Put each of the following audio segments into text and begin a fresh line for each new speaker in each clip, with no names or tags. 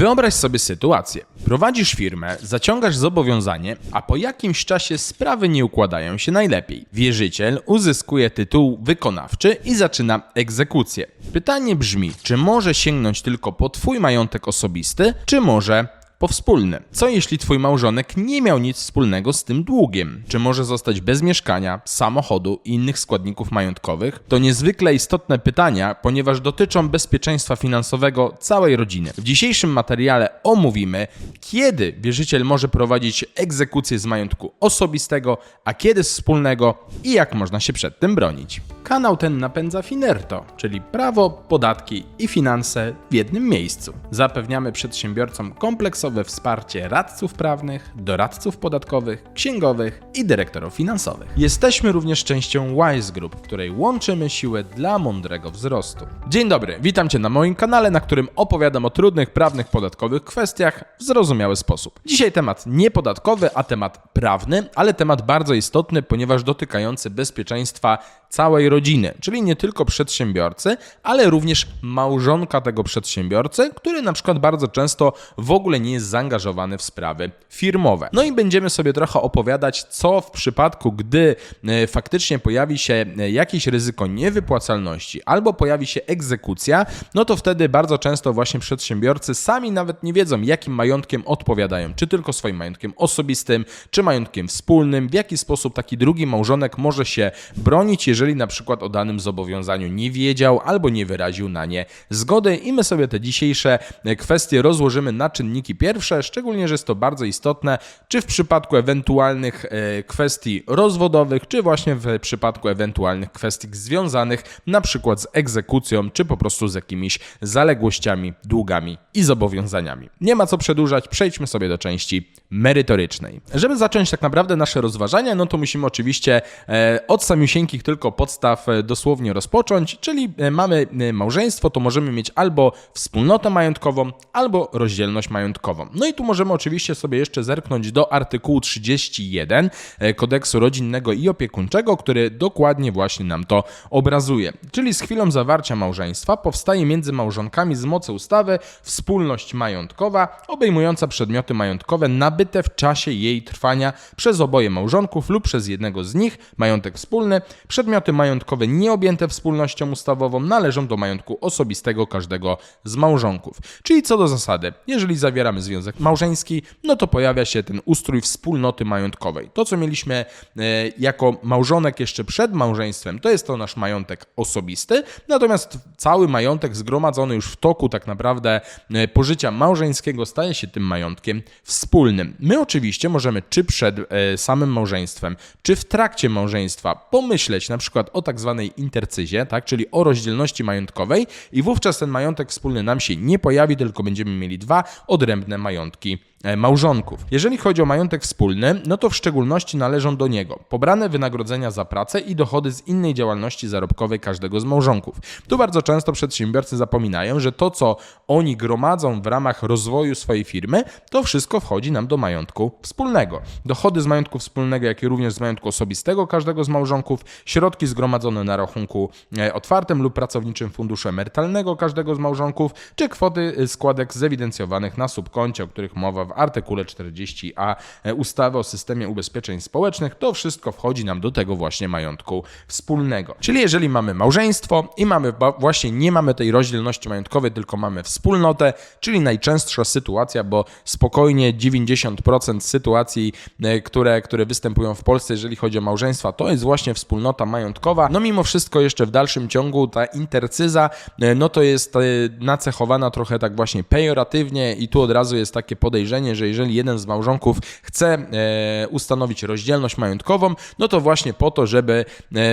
Wyobraź sobie sytuację. Prowadzisz firmę, zaciągasz zobowiązanie, a po jakimś czasie sprawy nie układają się najlepiej. Wierzyciel uzyskuje tytuł wykonawczy i zaczyna egzekucję. Pytanie brzmi, czy może sięgnąć tylko po twój majątek osobisty, czy może po wspólny. Co jeśli twój małżonek nie miał nic wspólnego z tym długiem? Czy może zostać bez mieszkania, samochodu i innych składników majątkowych? To niezwykle istotne pytania, ponieważ dotyczą bezpieczeństwa finansowego całej rodziny. W dzisiejszym materiale omówimy, kiedy wierzyciel może prowadzić egzekucję z majątku osobistego, a kiedy z wspólnego i jak można się przed tym bronić. Kanał ten napędza Finerto, czyli prawo, podatki i finanse w jednym miejscu. Zapewniamy przedsiębiorcom kompleksowe wsparcie radców prawnych, doradców podatkowych, księgowych i dyrektorów finansowych. Jesteśmy również częścią Wise Group, w której łączymy siłę dla mądrego wzrostu. Dzień dobry, witam Cię na moim kanale, na którym opowiadam o trudnych prawnych podatkowych kwestiach w zrozumiały sposób. Dzisiaj temat nie podatkowy, a temat prawny, ale temat bardzo istotny, ponieważ dotykający bezpieczeństwa całej rodziny, czyli nie tylko przedsiębiorcy, ale również małżonka tego przedsiębiorcy, który na przykład bardzo często w ogóle nie jest zaangażowany w sprawy firmowe. No i będziemy sobie trochę opowiadać, co w przypadku, gdy e, faktycznie pojawi się e, jakieś ryzyko niewypłacalności albo pojawi się egzekucja, no to wtedy bardzo często właśnie przedsiębiorcy sami nawet nie wiedzą, jakim majątkiem odpowiadają, czy tylko swoim majątkiem osobistym, czy majątkiem wspólnym, w jaki sposób taki drugi małżonek może się bronić, jeżeli na przykład o danym zobowiązaniu nie wiedział albo nie wyraził na nie zgody. I my sobie te dzisiejsze e, kwestie rozłożymy na czynniki pierwsze, szczególnie, że jest to bardzo istotne, czy w przypadku ewentualnych e, kwestii rozwodowych, czy właśnie w przypadku ewentualnych kwestii związanych na przykład z egzekucją, czy po prostu z jakimiś zaległościami, długami i zobowiązaniami. Nie ma co przedłużać, przejdźmy sobie do części merytorycznej. Żeby zacząć tak naprawdę nasze rozważania, no to musimy oczywiście e, od samiusieńkich tylko podstaw e, dosłownie rozpocząć, czyli e, mamy e, małżeństwo, to możemy mieć albo wspólnotę majątkową, albo rozdzielność majątkową. No i tu możemy oczywiście sobie jeszcze zerknąć do artykułu 31 e, kodeksu rodzinnego i opiekuńczego, który dokładnie właśnie nam to obrazuje. Czyli z chwilą zawarcia małżeństwa powstaje między małżonkami z mocy ustawy wspólność majątkowa obejmująca przedmioty majątkowe nabyte w czasie jej trwania przez oboje małżonków lub przez jednego z nich, majątek wspólny, przedmioty majątkowe nieobjęte wspólnością ustawową należą do majątku osobistego każdego z małżonków. Czyli co do zasady, jeżeli zawieramy związek małżeński, no to pojawia się ten ustrój wspólnoty majątkowej. To, co mieliśmy e, jako małżonek jeszcze przed małżeństwem, to jest to nasz majątek osobisty, natomiast cały majątek zgromadzony już w toku tak naprawdę e, pożycia małżeńskiego staje się tym majątkiem wspólnym. My oczywiście możemy czy przed e, samym małżeństwem, czy w trakcie małżeństwa pomyśleć na przykład o tak zwanej intercyzie, tak, czyli o rozdzielności majątkowej i wówczas ten majątek wspólny nam się nie pojawi, tylko będziemy mieli dwa odrębne majątki małżonków. Jeżeli chodzi o majątek wspólny, no to w szczególności należą do niego pobrane wynagrodzenia za pracę i dochody z innej działalności zarobkowej każdego z małżonków. Tu bardzo często przedsiębiorcy zapominają, że to, co oni gromadzą w ramach rozwoju swojej firmy, to wszystko wchodzi nam do majątku wspólnego. Dochody z majątku wspólnego, jak i również z majątku osobistego każdego z małżonków, środki zgromadzone na rachunku e, otwartym lub pracowniczym funduszu emerytalnego każdego z małżonków, czy kwoty e, składek zewidencjowanych na subkoncie, o których mowa w artykule 40a e, ustawy o systemie ubezpieczeń społecznych, to wszystko wchodzi nam do tego właśnie majątku wspólnego. Czyli jeżeli mamy małżeństwo i mamy właśnie nie mamy tej rozdzielności majątkowej, tylko mamy wspólnotę, czyli najczęstsza sytuacja, bo spokojnie 90% sytuacji, e, które, które występują w Polsce, jeżeli chodzi o małżeństwa, to jest właśnie wspólnota majątkowa. No mimo wszystko jeszcze w dalszym ciągu ta intercyza, e, no to jest nacechowana trochę tak właśnie pejoratywnie i tu od razu jest takie podejrzenie, że jeżeli jeden z małżonków chce e, ustanowić rozdzielność majątkową, no to właśnie po to, żeby e,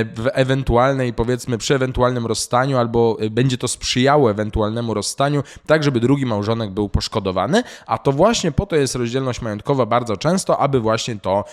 w ewentualnej, powiedzmy przy ewentualnym rozstaniu albo e, będzie to sprzyjało ewentualnemu rozstaniu, tak żeby drugi małżonek był poszkodowany, a to właśnie po to jest rozdzielność majątkowa bardzo często, aby właśnie to,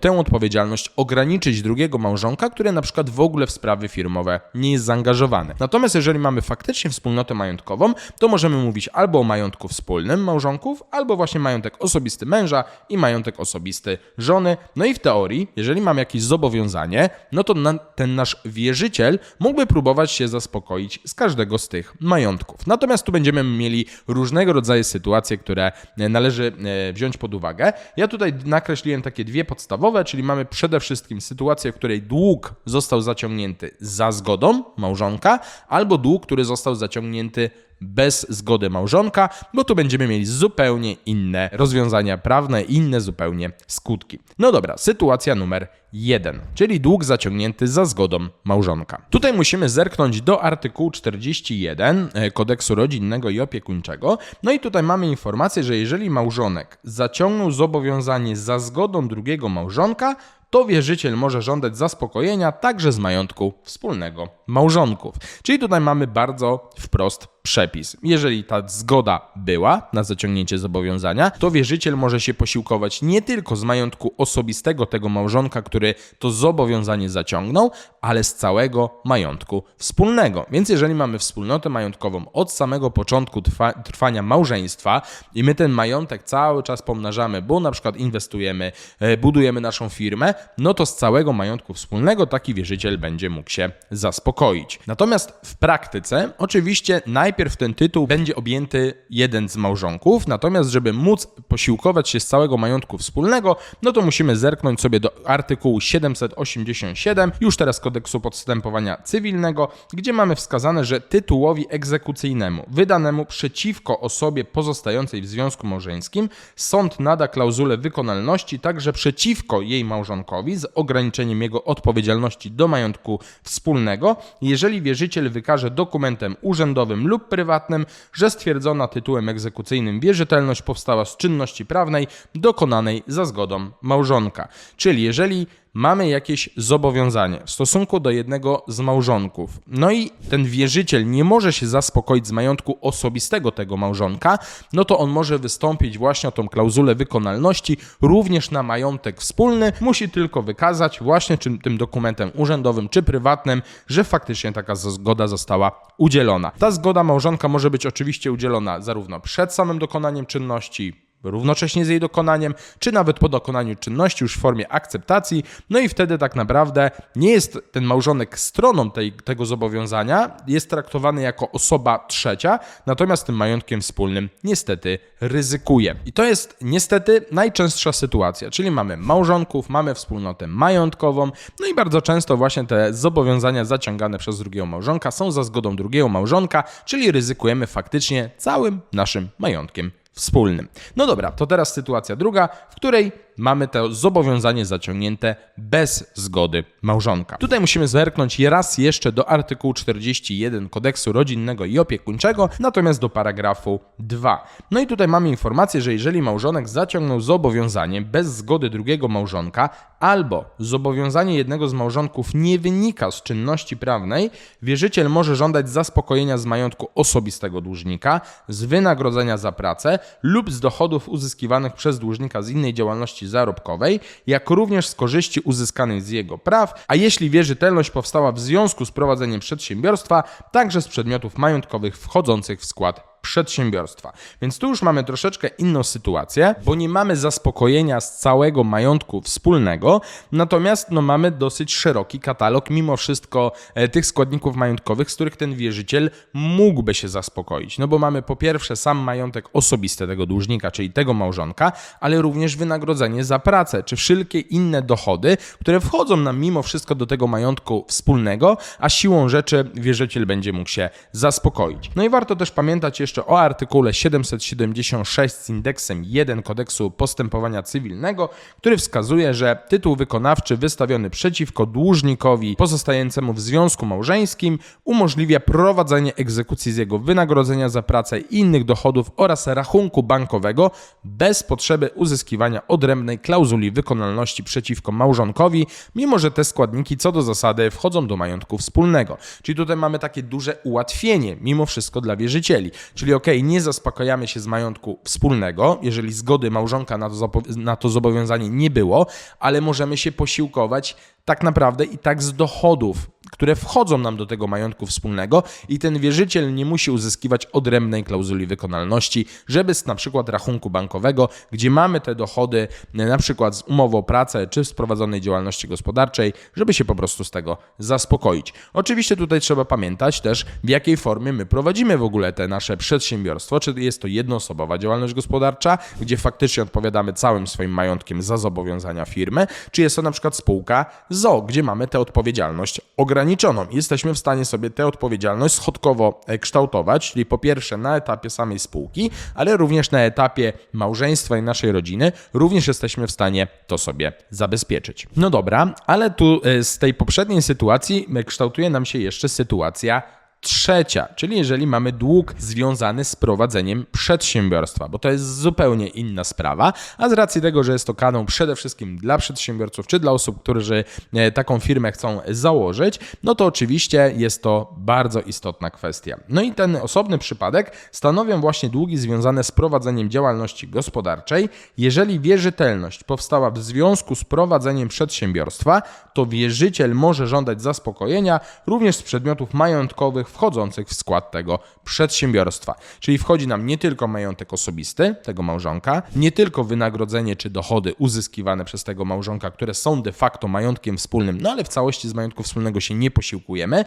tę odpowiedzialność ograniczyć drugiego małżonka, który na przykład w ogóle w sprawy firmowe nie jest zaangażowany. Natomiast jeżeli mamy faktycznie wspólnotę majątkową, to możemy mówić albo o majątku wspólnym małżonków, albo właśnie majątek osobisty męża i majątek osobisty żony. No i w teorii, jeżeli mam jakieś zobowiązanie, no to na, ten nasz wierzyciel mógłby próbować się zaspokoić z każdego z tych majątków. Natomiast tu będziemy mieli różnego rodzaju sytuacje, które e, należy e, wziąć pod uwagę. Ja tutaj nakreśliłem takie dwie podstawowe, czyli mamy przede wszystkim sytuację, w której dług został zaciągnięty za zgodą małżonka, albo dług, który został zaciągnięty bez zgody małżonka, bo tu będziemy mieli zupełnie inne rozwiązania prawne, inne zupełnie skutki. No dobra, sytuacja numer jeden, czyli dług zaciągnięty za zgodą małżonka. Tutaj musimy zerknąć do artykułu 41 e, kodeksu rodzinnego i opiekuńczego. No i tutaj mamy informację, że jeżeli małżonek zaciągnął zobowiązanie za zgodą drugiego małżonka, to wierzyciel może żądać zaspokojenia także z majątku wspólnego małżonków. Czyli tutaj mamy bardzo wprost przepis. Jeżeli ta zgoda była na zaciągnięcie zobowiązania, to wierzyciel może się posiłkować nie tylko z majątku osobistego tego małżonka, który to zobowiązanie zaciągnął, ale z całego majątku wspólnego. Więc jeżeli mamy wspólnotę majątkową od samego początku trwa, trwania małżeństwa i my ten majątek cały czas pomnażamy, bo na przykład inwestujemy, e, budujemy naszą firmę, no to z całego majątku wspólnego taki wierzyciel będzie mógł się zaspokoić. Natomiast w praktyce oczywiście najpierw ten tytuł będzie objęty jeden z małżonków, natomiast żeby móc posiłkować się z całego majątku wspólnego, no to musimy zerknąć sobie do artykułu 787, już teraz kodeksu postępowania cywilnego, gdzie mamy wskazane, że tytułowi egzekucyjnemu wydanemu przeciwko osobie pozostającej w związku małżeńskim sąd nada klauzulę wykonalności także przeciwko jej małżonkowi z ograniczeniem jego odpowiedzialności do majątku wspólnego, jeżeli wierzyciel wykaże dokumentem urzędowym lub prywatnym, że stwierdzona tytułem egzekucyjnym wierzytelność powstała z czynności prawnej dokonanej za zgodą małżonka. Czyli jeżeli mamy jakieś zobowiązanie w stosunku do jednego z małżonków, no i ten wierzyciel nie może się zaspokoić z majątku osobistego tego małżonka, no to on może wystąpić właśnie o tą klauzulę wykonalności również na majątek wspólny. Musi tylko wykazać właśnie tym dokumentem urzędowym czy prywatnym, że faktycznie taka zgoda została udzielona. Ta zgoda małżonka może być oczywiście udzielona zarówno przed samym dokonaniem czynności, równocześnie z jej dokonaniem, czy nawet po dokonaniu czynności już w formie akceptacji. No i wtedy tak naprawdę nie jest ten małżonek stroną tej, tego zobowiązania, jest traktowany jako osoba trzecia, natomiast tym majątkiem wspólnym niestety ryzykuje. I to jest niestety najczęstsza sytuacja, czyli mamy małżonków, mamy wspólnotę majątkową, no i bardzo często właśnie te zobowiązania zaciągane przez drugiego małżonka są za zgodą drugiego małżonka, czyli ryzykujemy faktycznie całym naszym majątkiem wspólnym. No dobra, to teraz sytuacja druga, w której mamy to zobowiązanie zaciągnięte bez zgody małżonka. Tutaj musimy zerknąć raz jeszcze do artykułu 41 kodeksu rodzinnego i opiekuńczego, natomiast do paragrafu 2. No i tutaj mamy informację, że jeżeli małżonek zaciągnął zobowiązanie bez zgody drugiego małżonka, albo zobowiązanie jednego z małżonków nie wynika z czynności prawnej, wierzyciel może żądać zaspokojenia z majątku osobistego dłużnika, z wynagrodzenia za pracę lub z dochodów uzyskiwanych przez dłużnika z innej działalności zarobkowej, jak również z korzyści uzyskanych z jego praw, a jeśli wierzytelność powstała w związku z prowadzeniem przedsiębiorstwa, także z przedmiotów majątkowych wchodzących w skład przedsiębiorstwa. Więc tu już mamy troszeczkę inną sytuację, bo nie mamy zaspokojenia z całego majątku wspólnego, natomiast no, mamy dosyć szeroki katalog mimo wszystko e, tych składników majątkowych, z których ten wierzyciel mógłby się zaspokoić. No bo mamy po pierwsze sam majątek osobisty tego dłużnika, czyli tego małżonka, ale również wynagrodzenie za pracę, czy wszelkie inne dochody, które wchodzą nam mimo wszystko do tego majątku wspólnego, a siłą rzeczy wierzyciel będzie mógł się zaspokoić. No i warto też pamiętać jeszcze jeszcze o artykule 776 z indeksem 1 kodeksu postępowania cywilnego, który wskazuje, że tytuł wykonawczy wystawiony przeciwko dłużnikowi pozostającemu w związku małżeńskim umożliwia prowadzenie egzekucji z jego wynagrodzenia za pracę i innych dochodów oraz rachunku bankowego bez potrzeby uzyskiwania odrębnej klauzuli wykonalności przeciwko małżonkowi, mimo że te składniki co do zasady wchodzą do majątku wspólnego. Czyli tutaj mamy takie duże ułatwienie mimo wszystko dla wierzycieli. Czyli Czyli ok, nie zaspokajamy się z majątku wspólnego, jeżeli zgody małżonka na to, na to zobowiązanie nie było, ale możemy się posiłkować tak naprawdę i tak z dochodów które wchodzą nam do tego majątku wspólnego i ten wierzyciel nie musi uzyskiwać odrębnej klauzuli wykonalności, żeby z na przykład rachunku bankowego, gdzie mamy te dochody e, na przykład z umowy o pracę czy z prowadzonej działalności gospodarczej, żeby się po prostu z tego zaspokoić. Oczywiście tutaj trzeba pamiętać też, w jakiej formie my prowadzimy w ogóle te nasze przedsiębiorstwo, czy jest to jednoosobowa działalność gospodarcza, gdzie faktycznie odpowiadamy całym swoim majątkiem za zobowiązania firmy, czy jest to na przykład spółka ZO, gdzie mamy tę odpowiedzialność ograniczoną. Jesteśmy w stanie sobie tę odpowiedzialność schodkowo e, kształtować, czyli po pierwsze na etapie samej spółki, ale również na etapie małżeństwa i naszej rodziny, również jesteśmy w stanie to sobie zabezpieczyć. No dobra, ale tu e, z tej poprzedniej sytuacji e, kształtuje nam się jeszcze sytuacja trzecia, czyli jeżeli mamy dług związany z prowadzeniem przedsiębiorstwa, bo to jest zupełnie inna sprawa, a z racji tego, że jest to kanał przede wszystkim dla przedsiębiorców czy dla osób, którzy e, taką firmę chcą założyć, no to oczywiście jest to bardzo istotna kwestia. No i ten osobny przypadek stanowią właśnie długi związane z prowadzeniem działalności gospodarczej. Jeżeli wierzytelność powstała w związku z prowadzeniem przedsiębiorstwa, to wierzyciel może żądać zaspokojenia również z przedmiotów majątkowych wchodzących w skład tego przedsiębiorstwa. Czyli wchodzi nam nie tylko majątek osobisty tego małżonka, nie tylko wynagrodzenie czy dochody uzyskiwane przez tego małżonka, które są de facto majątkiem wspólnym, no ale w całości z majątku wspólnego się nie posiłkujemy,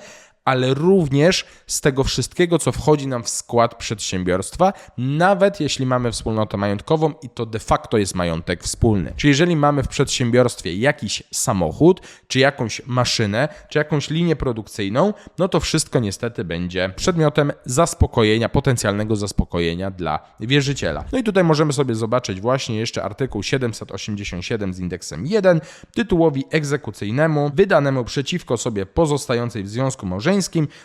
ale również z tego wszystkiego, co wchodzi nam w skład przedsiębiorstwa, nawet jeśli mamy wspólnotę majątkową i to de facto jest majątek wspólny. Czyli jeżeli mamy w przedsiębiorstwie jakiś samochód, czy jakąś maszynę, czy jakąś linię produkcyjną, no to wszystko niestety będzie przedmiotem zaspokojenia, potencjalnego zaspokojenia dla wierzyciela. No i tutaj możemy sobie zobaczyć właśnie jeszcze artykuł 787 z indeksem 1 tytułowi egzekucyjnemu wydanemu przeciwko sobie pozostającej w związku małżeńskim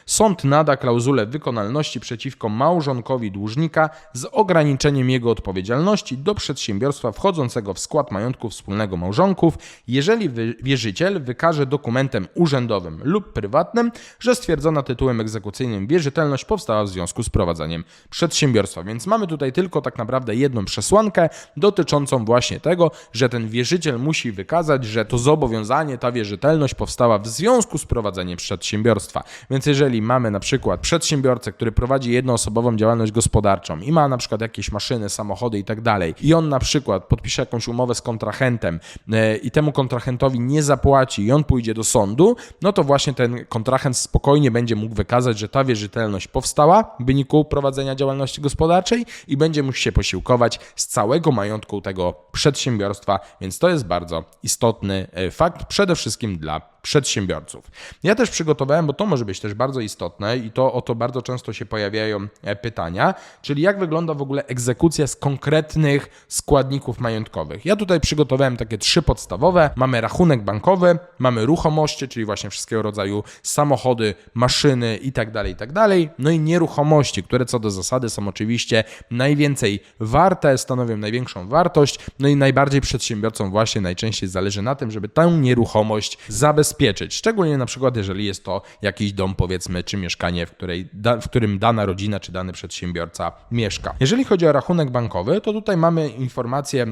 sąd nada klauzulę wykonalności przeciwko małżonkowi dłużnika z ograniczeniem jego odpowiedzialności do przedsiębiorstwa wchodzącego w skład majątku wspólnego małżonków, jeżeli wierzyciel wykaże dokumentem urzędowym lub prywatnym, że stwierdzona tytułem egzekucyjnym wierzytelność powstała w związku z prowadzeniem przedsiębiorstwa. Więc mamy tutaj tylko tak naprawdę jedną przesłankę dotyczącą właśnie tego, że ten wierzyciel musi wykazać, że to zobowiązanie, ta wierzytelność powstała w związku z prowadzeniem przedsiębiorstwa. Więc jeżeli mamy na przykład przedsiębiorcę, który prowadzi jednoosobową działalność gospodarczą i ma na przykład jakieś maszyny, samochody i tak dalej, i on na przykład podpisze jakąś umowę z kontrahentem e, i temu kontrahentowi nie zapłaci i on pójdzie do sądu, no to właśnie ten kontrahent spokojnie będzie mógł wykazać, że ta wierzytelność powstała w wyniku prowadzenia działalności gospodarczej i będzie mógł się posiłkować z całego majątku tego przedsiębiorstwa, więc to jest bardzo istotny e, fakt, przede wszystkim dla przedsiębiorców. Ja też przygotowałem, bo to może być też bardzo istotne i to o to bardzo często się pojawiają e, pytania, czyli jak wygląda w ogóle egzekucja z konkretnych składników majątkowych. Ja tutaj przygotowałem takie trzy podstawowe. Mamy rachunek bankowy, mamy ruchomości, czyli właśnie wszystkiego rodzaju samochody, maszyny itd., tak itd. Tak no i nieruchomości, które co do zasady są oczywiście najwięcej warte, stanowią największą wartość, no i najbardziej przedsiębiorcom właśnie najczęściej zależy na tym, żeby tę nieruchomość zabezpieczyć zabezpieczyć. Szczególnie na przykład, jeżeli jest to jakiś dom, powiedzmy, czy mieszkanie, w, której, w którym dana rodzina czy dany przedsiębiorca mieszka. Jeżeli chodzi o rachunek bankowy, to tutaj mamy informację e,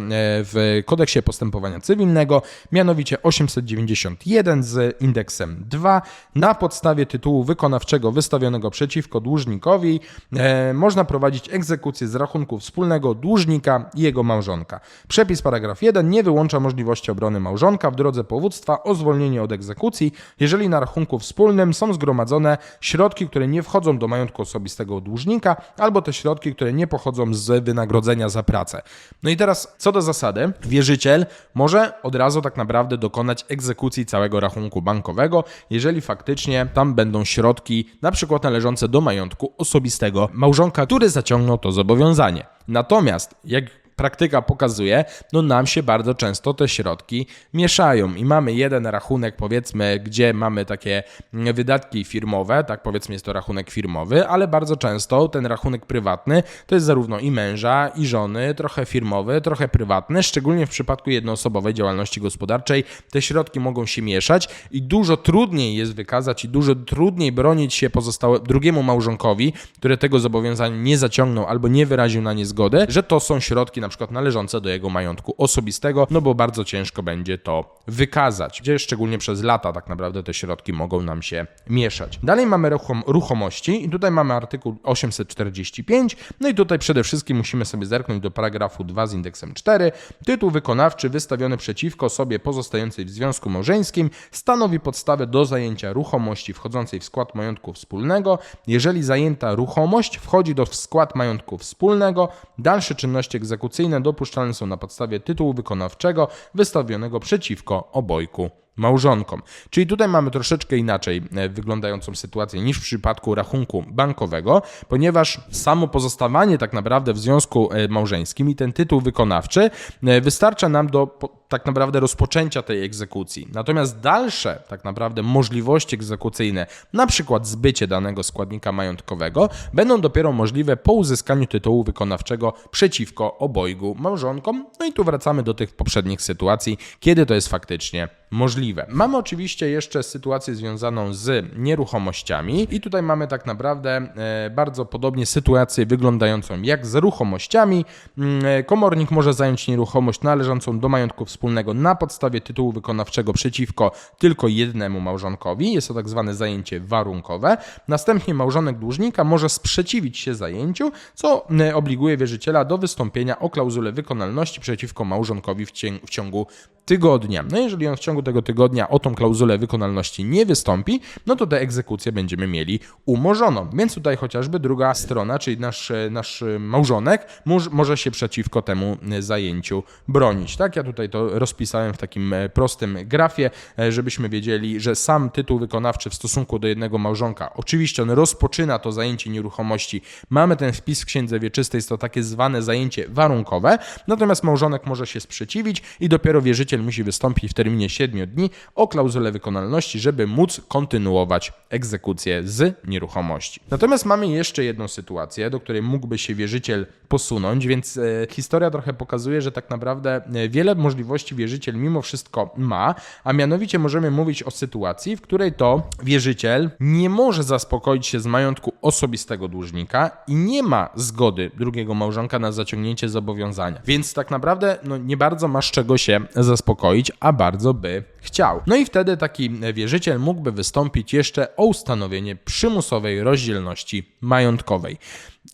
w kodeksie postępowania cywilnego, mianowicie 891 z indeksem 2. Na podstawie tytułu wykonawczego wystawionego przeciwko dłużnikowi e, można prowadzić egzekucję z rachunku wspólnego dłużnika i jego małżonka. Przepis paragraf 1 nie wyłącza możliwości obrony małżonka w drodze powództwa o zwolnienie od egzekucji egzekucji, jeżeli na rachunku wspólnym są zgromadzone środki, które nie wchodzą do majątku osobistego dłużnika, albo te środki, które nie pochodzą z wynagrodzenia za pracę. No i teraz co do zasady, wierzyciel może od razu tak naprawdę dokonać egzekucji całego rachunku bankowego, jeżeli faktycznie tam będą środki, na przykład należące do majątku osobistego małżonka, który zaciągnął to zobowiązanie. Natomiast jak praktyka pokazuje, no nam się bardzo często te środki mieszają i mamy jeden rachunek, powiedzmy, gdzie mamy takie wydatki firmowe, tak powiedzmy jest to rachunek firmowy, ale bardzo często ten rachunek prywatny to jest zarówno i męża, i żony, trochę firmowy, trochę prywatny, szczególnie w przypadku jednoosobowej działalności gospodarczej te środki mogą się mieszać i dużo trudniej jest wykazać i dużo trudniej bronić się pozostałe, drugiemu małżonkowi, który tego zobowiązania nie zaciągnął albo nie wyraził na nie zgody, że to są środki na przykład należące do jego majątku osobistego, no bo bardzo ciężko będzie to wykazać, gdzie szczególnie przez lata tak naprawdę te środki mogą nam się mieszać. Dalej mamy ruchom, ruchomości i tutaj mamy artykuł 845, no i tutaj przede wszystkim musimy sobie zerknąć do paragrafu 2 z indeksem 4. Tytuł wykonawczy wystawiony przeciwko osobie pozostającej w związku małżeńskim stanowi podstawę do zajęcia ruchomości wchodzącej w skład majątku wspólnego. Jeżeli zajęta ruchomość wchodzi do skład majątku wspólnego, dalsze czynności egzekucyjne dopuszczalne są na podstawie tytułu wykonawczego wystawionego przeciwko obojku małżonkom. Czyli tutaj mamy troszeczkę inaczej e, wyglądającą sytuację niż w przypadku rachunku bankowego, ponieważ samo pozostawanie tak naprawdę w związku e, małżeńskim i ten tytuł wykonawczy e, wystarcza nam do tak naprawdę rozpoczęcia tej egzekucji. Natomiast dalsze tak naprawdę możliwości egzekucyjne, na przykład zbycie danego składnika majątkowego, będą dopiero możliwe po uzyskaniu tytułu wykonawczego przeciwko obojgu małżonkom. No i tu wracamy do tych poprzednich sytuacji, kiedy to jest faktycznie możliwe. Mamy oczywiście jeszcze sytuację związaną z nieruchomościami i tutaj mamy tak naprawdę e, bardzo podobnie sytuację wyglądającą jak z ruchomościami. Mm, e, Komornik może zająć nieruchomość należącą do majątku wspólnego na podstawie tytułu wykonawczego przeciwko tylko jednemu małżonkowi. Jest to tak zwane zajęcie warunkowe. Następnie małżonek dłużnika może sprzeciwić się zajęciu, co e, obliguje wierzyciela do wystąpienia o klauzulę wykonalności przeciwko małżonkowi w ciągu tygodnia. No jeżeli on w ciągu tego tygodnia o tą klauzulę wykonalności nie wystąpi, no to tę egzekucję będziemy mieli umorzoną. Więc tutaj chociażby druga strona, czyli nasz, nasz małżonek, może, się przeciwko temu zajęciu bronić. Tak, ja tutaj to rozpisałem w takim e, prostym grafie, e, żebyśmy wiedzieli, że sam tytuł wykonawczy w stosunku do jednego małżonka, oczywiście on rozpoczyna to zajęcie nieruchomości, mamy ten wpis w księdze wieczystej, jest to takie zwane zajęcie warunkowe, natomiast małżonek może się sprzeciwić i dopiero wierzyciel musi wystąpić w terminie 7 dni o klauzulę wykonalności, żeby móc kontynuować egzekucję z nieruchomości. Natomiast mamy jeszcze jedną sytuację, do której mógłby się wierzyciel posunąć, więc e, historia trochę pokazuje, że tak naprawdę e, wiele możliwości wierzyciel mimo wszystko ma, a mianowicie możemy mówić o sytuacji, w której to wierzyciel nie może zaspokoić się z majątku osobistego dłużnika i nie ma zgody drugiego małżonka na zaciągnięcie zobowiązania. Więc tak naprawdę no, nie bardzo ma z czego się zaspokoić, a bardzo by chciał. No i wtedy taki wierzyciel mógłby wystąpić jeszcze o ustanowienie przymusowej rozdzielności majątkowej.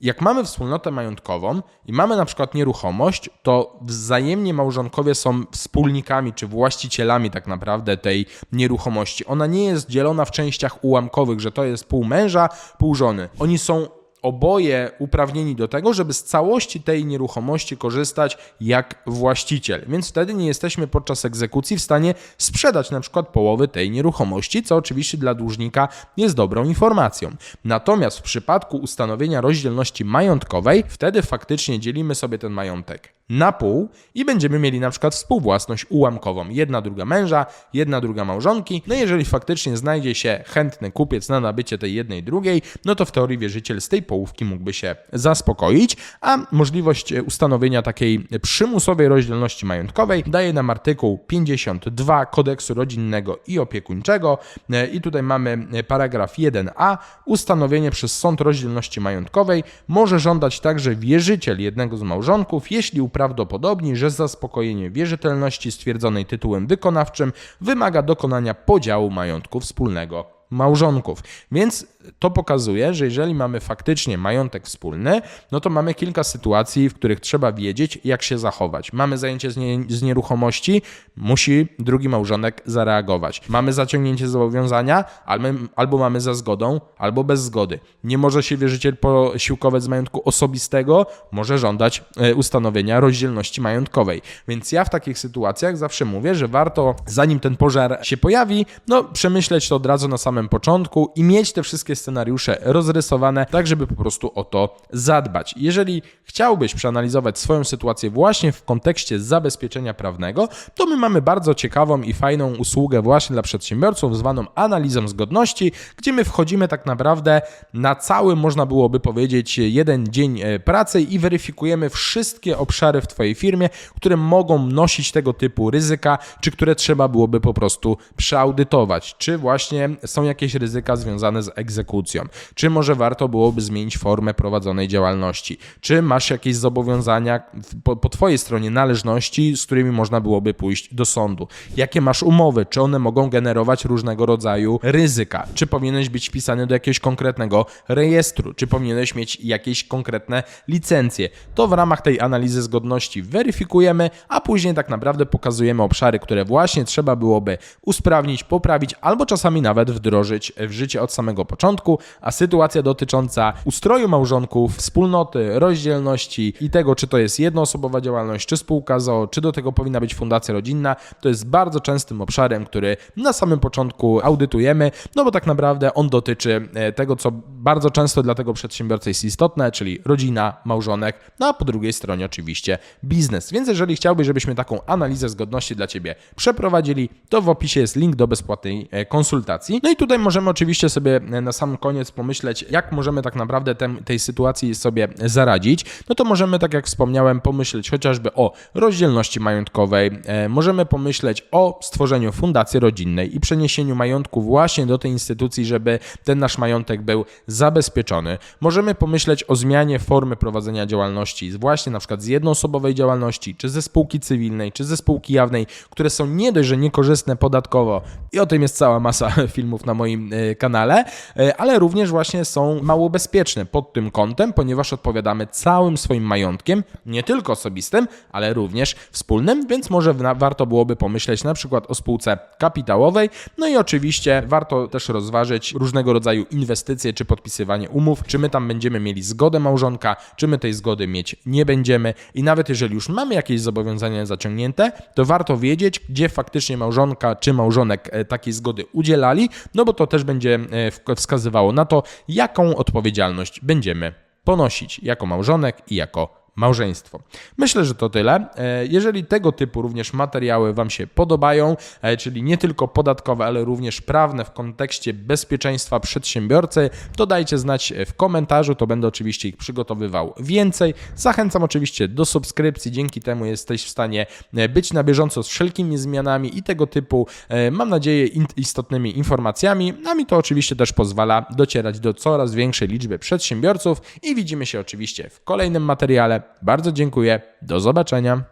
Jak mamy wspólnotę majątkową i mamy na przykład nieruchomość, to wzajemnie małżonkowie są wspólnikami czy właścicielami tak naprawdę tej nieruchomości. Ona nie jest dzielona w częściach ułamkowych, że to jest pół męża, pół żony. Oni są oboje uprawnieni do tego, żeby z całości tej nieruchomości korzystać jak właściciel. Więc wtedy nie jesteśmy podczas egzekucji w stanie sprzedać na przykład połowy tej nieruchomości, co oczywiście dla dłużnika jest dobrą informacją. Natomiast w przypadku ustanowienia rozdzielności majątkowej, wtedy faktycznie dzielimy sobie ten majątek na pół i będziemy mieli na przykład współwłasność ułamkową. Jedna druga męża, jedna druga małżonki. No jeżeli faktycznie znajdzie się chętny kupiec na nabycie tej jednej drugiej, no to w teorii wierzyciel z tej połówki mógłby się zaspokoić, a możliwość e, ustanowienia takiej przymusowej rozdzielności majątkowej daje nam artykuł 52 kodeksu rodzinnego i opiekuńczego E, i tutaj mamy e, paragraf 1a. Ustanowienie przez sąd rozdzielności majątkowej może żądać także wierzyciel jednego z małżonków, jeśli uprawdopodobni, że zaspokojenie wierzytelności stwierdzonej tytułem wykonawczym wymaga dokonania podziału majątku wspólnego małżonków. Więc to pokazuje, że jeżeli mamy faktycznie majątek wspólny, no to mamy kilka sytuacji, w których trzeba wiedzieć, jak się zachować. Mamy zajęcie z, nie, z nieruchomości, musi drugi małżonek zareagować. Mamy zaciągnięcie zobowiązania, albo, albo mamy za zgodą, albo bez zgody. Nie może się wierzyciel posiłkować z majątku osobistego, może żądać e, ustanowienia rozdzielności majątkowej. Więc ja w takich sytuacjach zawsze mówię, że warto, zanim ten pożar się pojawi, no przemyśleć to od razu na samym początku i mieć te wszystkie scenariusze rozrysowane, tak żeby po prostu o to zadbać. Jeżeli chciałbyś przeanalizować swoją sytuację właśnie w kontekście zabezpieczenia prawnego, to my mamy bardzo ciekawą i fajną usługę właśnie dla przedsiębiorców zwaną analizą zgodności, gdzie my wchodzimy tak naprawdę na cały, można byłoby powiedzieć, jeden dzień e, pracy i weryfikujemy wszystkie obszary w Twojej firmie, które mogą nosić tego typu ryzyka, czy które trzeba byłoby po prostu przeaudytować, czy właśnie są jakieś ryzyka związane z egzekucją, czy może warto byłoby zmienić formę prowadzonej działalności, czy masz jakieś zobowiązania po, po twojej stronie należności, z którymi można byłoby pójść do sądu, jakie masz umowy, czy one mogą generować różnego rodzaju ryzyka, czy powinieneś być wpisany do jakiegoś konkretnego rejestru, czy powinieneś mieć jakieś konkretne licencje. To w ramach tej analizy zgodności weryfikujemy, a później tak naprawdę pokazujemy obszary, które właśnie trzeba byłoby usprawnić, poprawić albo czasami nawet wdrożyć w życie od samego początku, a sytuacja dotycząca ustroju małżonków, wspólnoty, rozdzielności i tego, czy to jest jednoosobowa działalność, czy spółka czy do tego powinna być fundacja rodzinna, to jest bardzo częstym obszarem, który na samym początku audytujemy, no bo tak naprawdę on dotyczy e, tego, co bardzo często dla tego przedsiębiorcy jest istotne, czyli rodzina, małżonek, no a po drugiej stronie oczywiście biznes. Więc jeżeli chciałbyś, żebyśmy taką analizę zgodności dla Ciebie przeprowadzili, to w opisie jest link do bezpłatnej e, konsultacji. No i tutaj możemy oczywiście sobie e, na sam koniec pomyśleć, jak możemy tak naprawdę tem, tej sytuacji sobie zaradzić. No to możemy, tak jak wspomniałem, pomyśleć chociażby o rozdzielności majątkowej, e, możemy pomyśleć o stworzeniu fundacji rodzinnej i przeniesieniu majątku właśnie do tej instytucji, żeby ten nasz majątek był zabezpieczony. Możemy pomyśleć o zmianie formy prowadzenia działalności, właśnie na przykład z jednoosobowej działalności, czy ze spółki cywilnej, czy ze spółki jawnej, które są nie dość, że niekorzystne podatkowo i o tym jest cała masa filmów na moim e, kanale, e, ale również właśnie są mało bezpieczne pod tym kątem, ponieważ odpowiadamy całym swoim majątkiem, nie tylko osobistym, ale również wspólnym, więc może warto byłoby pomyśleć na przykład o spółce kapitałowej, no i oczywiście warto też rozważyć różnego rodzaju inwestycje czy podpisywanie umów, czy my tam będziemy mieli zgodę małżonka, czy my tej zgody mieć nie będziemy. I nawet jeżeli już mamy jakieś zobowiązania zaciągnięte, to warto wiedzieć, gdzie faktycznie małżonka czy małżonek e, takiej zgody udzielali, no bo to też będzie e, wskazywało na to, jaką odpowiedzialność będziemy ponosić jako małżonek i jako małżeństwo. Myślę, że to tyle. E, Jeżeli tego typu również materiały Wam się podobają, e, czyli nie tylko podatkowe, ale również prawne w kontekście bezpieczeństwa przedsiębiorcy, to dajcie znać w komentarzu, to będę oczywiście ich przygotowywał więcej. Zachęcam oczywiście do subskrypcji, dzięki temu jesteś w stanie e, być na bieżąco z wszelkimi zmianami i tego typu, mam nadzieję, istotnymi informacjami, a mi to oczywiście też pozwala docierać do coraz większej liczby przedsiębiorców i widzimy się oczywiście w kolejnym materiale. Bardzo dziękuję, do zobaczenia.